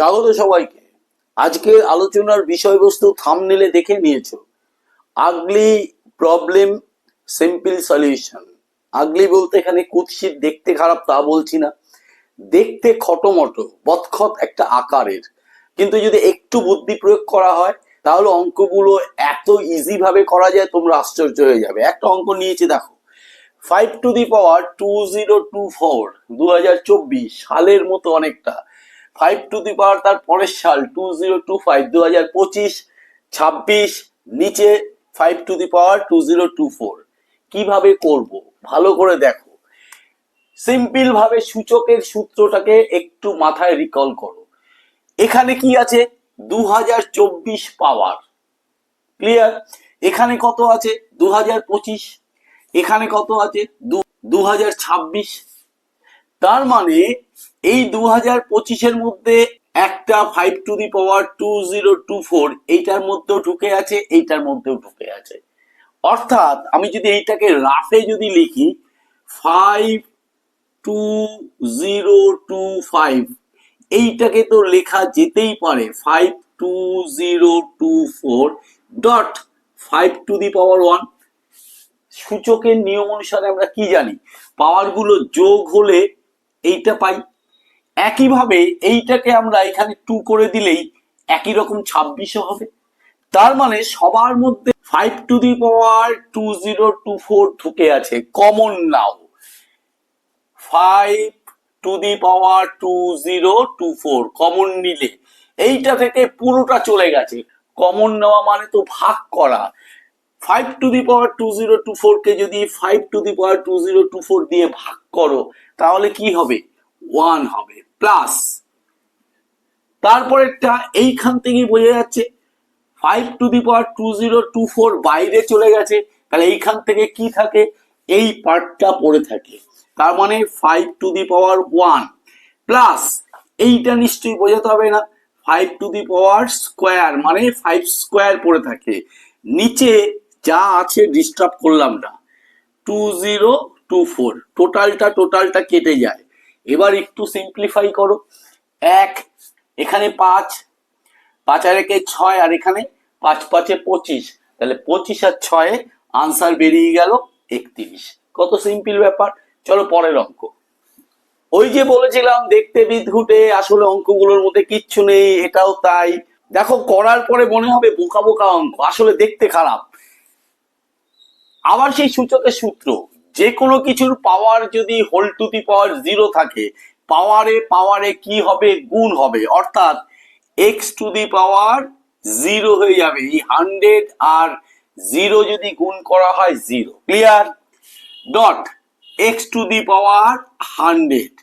স্বাগত সবাইকে। আজকে আলোচনার বিষয়বস্তু থামনেলে দেখে নিয়েছো। Ugly problem simple solution ugly বলতে এখানে কুৎসিত, দেখতে খারাপ তা বলছি না। দেখতে খটোমটো, বৎখত একটা আকারের। কিন্তু যদি একটু বুদ্ধি প্রয়োগ করা হয়, তাহলে অঙ্কগুলো এত ইজি ভাবে করা যায়, তোমরা আশ্চর্য হয়ে যাবে। একটা অঙ্ক নিয়েছি, দেখো। Five to the power two zero two four দু হাজার চব্বিশ, সালের মতো অনেকটা। ফাইভ টু দি পাওয়ার তার পরের সাল টু জিরো টু ফাইভ দু হাজার পঁচিশ, ছাব্বিশ, নিচে five to the power two zero two four কীভাবে করব? ভালো করে দেখো। সিম্পল ভাবে সূচকের সূত্রটাকে একটু মাথায় রিকল করো। এখানে কি আছে? দু হাজার চব্বিশ পাওয়ার ক্লিয়ার এখানে কত আছে? দু হাজার পঁচিশ। এখানে কত আছে? দু হাজার ছাব্বিশ। তার মানে এই দু হাজার পঁচিশের মধ্যে একটা five to the power two zero two four এইটার মধ্যেও ঢুকে আছে, এইটার মধ্যেও ঢুকে আছে। অর্থাৎ আমি যদি এইটাকে রাফে যদি লিখি five two zero two five এইটাকে তো লেখা যেতেই পারে five two zero two four dot five to the power one সূচকের নিয়ম অনুসারে আমরা কি জানি? পাওয়ারগুলো যোগ হলে এইটা পাই। একইভাবে এইটাকে আমরা এখানে টু করে দিলেই একই রকম ছাব্বিশও হবে। তার মানে সবার মধ্যে five to the power two zero two four ঢুকে আছে common now five to the power two zero two four common নিলে। এইটা থেকে পুরোটা চলে গেছে। কমন নেওয়া মানে তো ভাগ করা। Five to the power two zero two four কে যদি five to the power two zero two four দিয়ে ভাগ করো, তাহলে কি হবে? ওয়ান হবে প্লাস তারপরেরটা এইখান থেকেই বোঝা যাচ্ছে five to the power two zero two four বাইরে চলে গেছে, তাহলে এইখান থেকে কি থাকে? এই পার্টটা পড়ে থাকে। তার মানে five to the power one plus এইটা নিশ্চয়ই বোঝাতে হবে না five to the power square মানে ফাইভ স্কোয়ার পড়ে থাকে। নিচে যা আছে ডিস্টার্ব করলাম না টু জিরো টু ফোর টোটালটা টোটালটা কেটে যায়। এবার একটু সিম্পলিফাই করো। এক, এখানে পাঁচ পাঁচ আর একে ছয়, আর এখানে পাঁচ, পাঁচে পঁচিশ। তাহলে পঁচিশ আর ছয়ে আনসার বেরিয়ে গেল একত্রিশ। কত সিম্পল ব্যাপার। চলো পরের অঙ্ক। ওই যে বলেছিলাম, দেখতে বিদঘুটে আসলে অঙ্কগুলোর মধ্যে কিচ্ছু নেই, এটাও তাই। দেখো, করার পরে মনে হবে বোকা বোকা অঙ্ক, আসলে দেখতে খারাপ। আবার সেই সূচকের সূত্র যে কোনো কিছুর পাওয়ার যদি whole to the power zero থাকে পাওয়ারে পাওয়ারে কি হবে? গুণ হবে। অর্থাৎ x to the power zero হয়ে যাবে। এই হান্ড্রেড আর জিরো যদি গুণ করা হয় zero clear dot x to the power hundred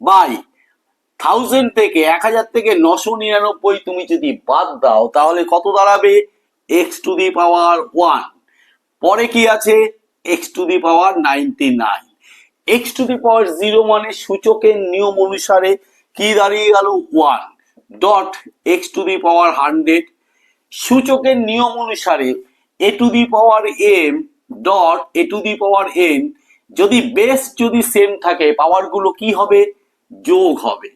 by thousand থেকে এক হাজার থেকে নশো নিরানব্বই তুমি যদি বাদ দাও, তাহলে কত দাঁড়াবে? X to the power one পরে কি আছে? X to the power ninety nine x to the power zero মানে সূচকের নিয়ম অনুসারে কি দাঁড়িয়ে গেল? One dot x to the power hundred সূচকের নিয়ম অনুসারে a to the power m dot a to the power n যদি বেস যদি সেম থাকে পাওয়ারগুলো কি হবে? যোগ হবে।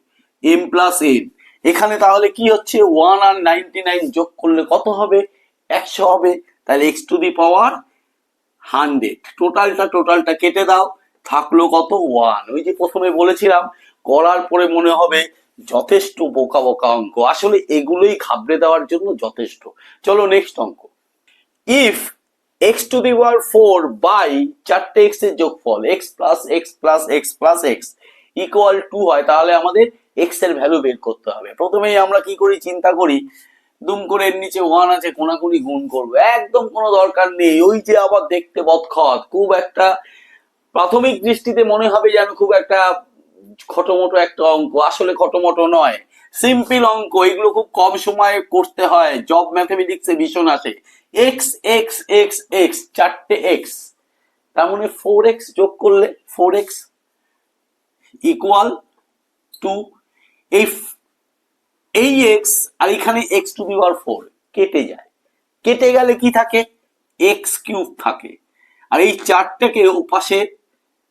এম প্লাস এন এখানে তাহলে কি হচ্ছে? ওয়ান আর নাইনটি নাইন যোগ করলে কত হবে? একশো হবে। তাহলে x to the power hundred টোটালটা টোটালটা কেটে দাও। থাকল কত? ওয়ান। ওই যে প্রথমে বলেছিলাম, করার পরে মনে হবে যথেষ্ট বোকা বোকা অঙ্ক। আসলে এগুলোই ঘাবড়ে দেওয়ার জন্য যথেষ্ট। চলো নেক্সট অঙ্ক। If x to the power four by চারটে এক্সের যোগফল x plus x plus x plus x equal to হয়, তাহলে আমাদের এক্সের ভ্যালু বের করতে হবে। প্রথমেই আমরা কি করি? চিন্তা করি দুম করে এর নিচে ওয়ান আছে, কোনাকুনি গুণ করব। একদম কোনো দরকার নেই। ওই যে আবার দেখতে বদখত। খুব একটা প্রাথমিক দৃষ্টিতে মনে হবে যেন খুব একটা খটোমটো একটা অঙ্ক। আসলে খটোমটো নয়। সিম্পল অঙ্ক। এগুলো খুব কম সময়ে করতে হয়। জব ম্যাথমেটিক্সে ভীষণ আসে। এক্স এক্স এক্স এক্স, চারটে এক্স। তার মানে ফোর এক্স যোগ করলে ফোর এক্স ইকুয়াল টু এই এই এক্স আর এখানে x to the power four কেটে যায়। কেটে গেলে কি থাকে? এক্স কিউব থাকে। আর এই চারটাকে ওপাশে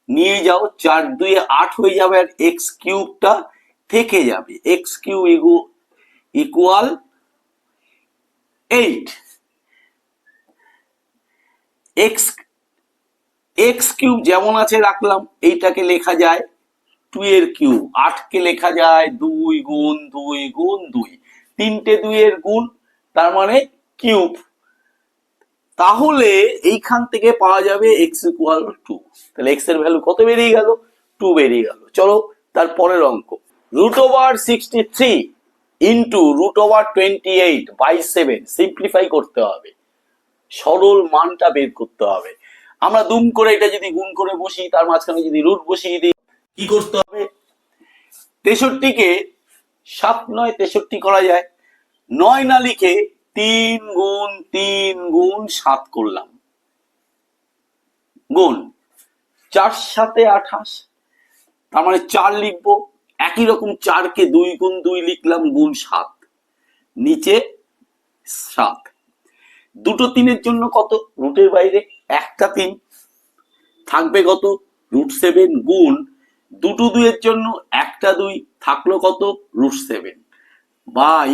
নিয়ে যাও, চার দুই আট হয়ে যাবে আর এক্স কিউবটা থেকে যাবে। X cube equal eight x x cube যেমন আছে রাখলাম, এইটাকে লেখা যায় টু এর কিউব আটকে লেখা যায় দুই গুণ দুই তিনটে দুইয়ের গুণ, তার মানে কিউব। তাহলে এইখান থেকে পাওয়া যাবে এক্স ইকুয়াল টু তাহলে এক্সের ভ্যালু কত বেরিয়ে গেল? টু বেরিয়ে গেল। চলো তার পরের অঙ্ক। Root over sixty three into root over twenty eight by seven simplify করতে হবে। সরল মানটা বের করতে হবে। আমরা দুম করে এটা যদি গুণ করে বসি, তার মাঝখানে যদি রুট বসিয়ে দিই, কি করতে হবে? তেষট্টিকে সাত নয় তেষট্টি করা যায়। নয় না লিখে তিন গুণ তিন গুণ সাত করলাম। গুণ। চার সাথে আঠাশ, তার মানে চার লিখব। একই রকম চারকে দুই গুণ দুই লিখলাম, গুণ সাত। নিচে সাত। দুটো তিনের জন্য কত? রুটের বাইরে একটা তিন। থাকবে কত? রুট সেভেন গুণ। দুটো দুইয়ের জন্য একটা দুই থাকল কত? রুট সেভেন বাই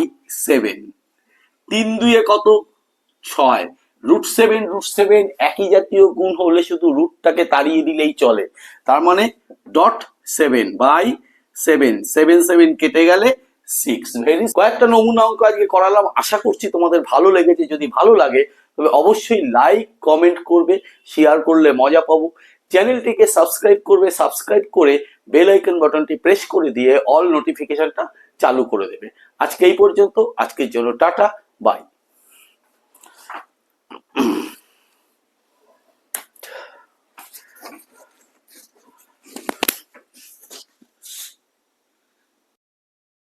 সেভেন তিন দুইয়ে কত? ছয়। রুট সেভেন রুট সেভেন একই জাতীয় গুণ হলে শুধু রুটটাকে তাড়িয়ে দিলেই চলে। তার মানে dot seven by seven seven seven কেটে গেলে সিক্স ভেরি কয়েকটা নমুনা অঙ্ক আজকে করালাম। আশা করছি তোমাদের ভালো লেগেছে। যদি ভালো লাগে, তবে অবশ্যই লাইক কমেন্ট করবে শেয়ার করলে মজা পাবো। চ্যানেলটিকে সাবস্ক্রাইব করবে সাবস্ক্রাইব করে বেল আইকন বাটনটি প্রেস করে দিয়ে অল নোটিফিকেশনটা চালু করে দেবে। আজকে এই পর্যন্ত, আজকের জন্য টাটা, বাই।